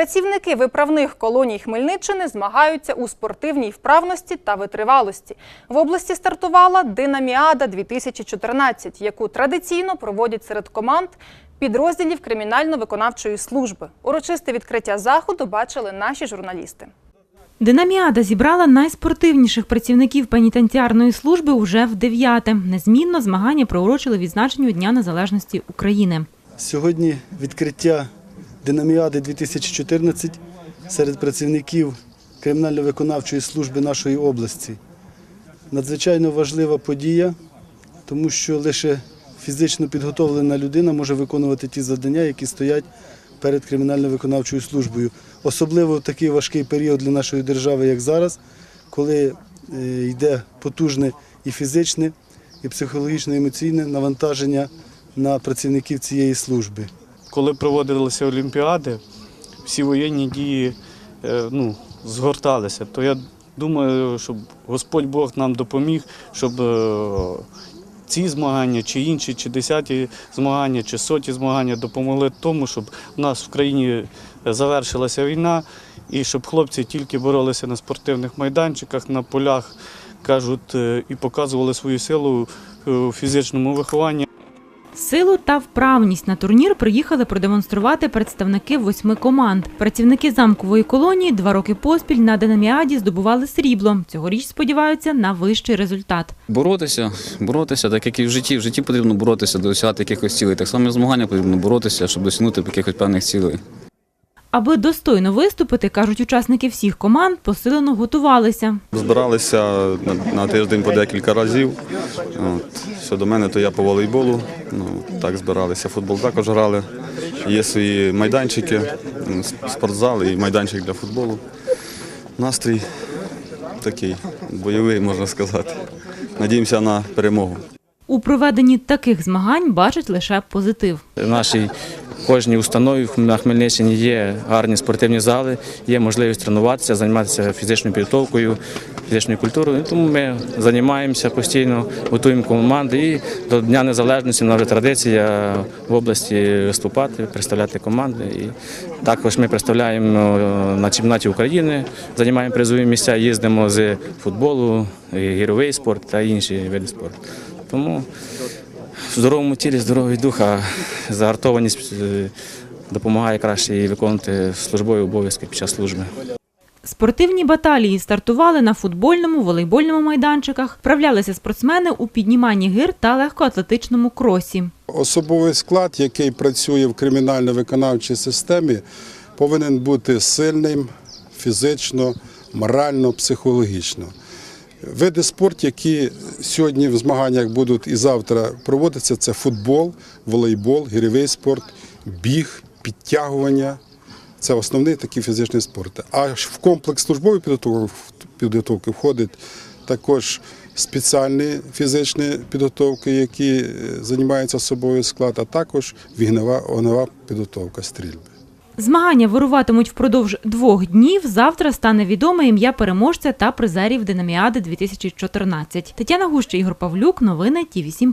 Працівники виправних колоній Хмельниччини змагаються у спортивній вправності та витривалості. В області стартувала Динаміада 2014, яку традиційно проводять серед команд підрозділів кримінально-виконавчої служби. Урочисте відкриття заходу бачили наші журналісти. Динаміада зібрала найспортивніших працівників пенітенціарної служби уже в дев'яте. Незмінно змагання приурочили відзначенню Дня Незалежності України. Сьогодні відкриття Динаміади 2014 серед працівників кримінально-виконавчої служби нашої області. Надзвичайно важлива подія, тому що лише фізично підготовлена людина може виконувати ті завдання, які стоять перед кримінально-виконавчою службою. Особливо в такий важкий період для нашої держави, як зараз, коли е, йде потужне і фізичне, і психологічне, і емоційне навантаження на працівників цієї служби. Коли проводилися Олімпіади, всі воєнні дії е, ну, згорталися. То я думаю, щоб Господь Бог нам допоміг, щоб е, ці змагання, чи інші, чи десяті змагання, чи соті змагання допомогли тому, щоб в нас в країні завершилася війна, і щоб хлопці тільки боролися на спортивних майданчиках, на полях, кажуть, е, і показували свою силу е, у фізичному вихованні. Силу та вправність на турнір приїхали продемонструвати представники восьми команд. Працівники замкової колонії два роки поспіль на Динаміаді здобували срібло. Цьогоріч сподіваються на вищий результат. Боротися, боротися, так як і в житті. В житті потрібно боротися, досягати якихось цілей. Так само і змагання потрібно боротися, щоб досягнути якихось певних цілей. Аби достойно виступити, кажуть учасники всіх команд, посилено готувалися. Збиралися на, на тиждень по декілька разів. От. Щодо мене, то я по волейболу. Ну, так збиралися. Футбол також грали. Є свої майданчики, м, спортзал і майданчик для футболу. Настрій такий бойовий, можна сказати. Надіємося на перемогу. У проведенні таких змагань бачать лише позитив. Нашій кожній установі на Хмельниччині є гарні спортивні зали, є можливість тренуватися, займатися фізичною підготовкою, фізичною культурою. Тому ми займаємося постійно, готуємо команди. І до Дня Незалежності вже традиція в області виступати, представляти команди. І також ми представляємо на чемпіонаті України, займаємо призові місця, їздимо з футболу, гіровий спорт та інші види спорту. Тому в здоровому тілі здоровий дух, а загартованість е, допомагає краще і виконувати службові обов'язки під час служби. Спортивні баталії стартували на футбольному, волейбольному майданчиках, вправлялися спортсмени у підніманні гир та легкоатлетичному кросі. Особовий склад, який працює в кримінально-виконавчій системі, повинен бути сильним фізично, морально, психологічно. Види спорту, які сьогодні в змаганнях будуть і завтра проводитися, це футбол, волейбол, гірьовий спорт, біг, підтягування. Це основні такі фізичні спорти. А в комплекс службової підготовки, входить також спеціальні фізичні підготовки, які е, займаються особовий склад, а також вігнева огнева підготовка стрільби. Змагання вируватимуть впродовж двох днів. Завтра стане відоме ім'я переможця та призерів Динаміади 2014. Тетяна Гуща, Ігор Павлюк. Новини Ті 7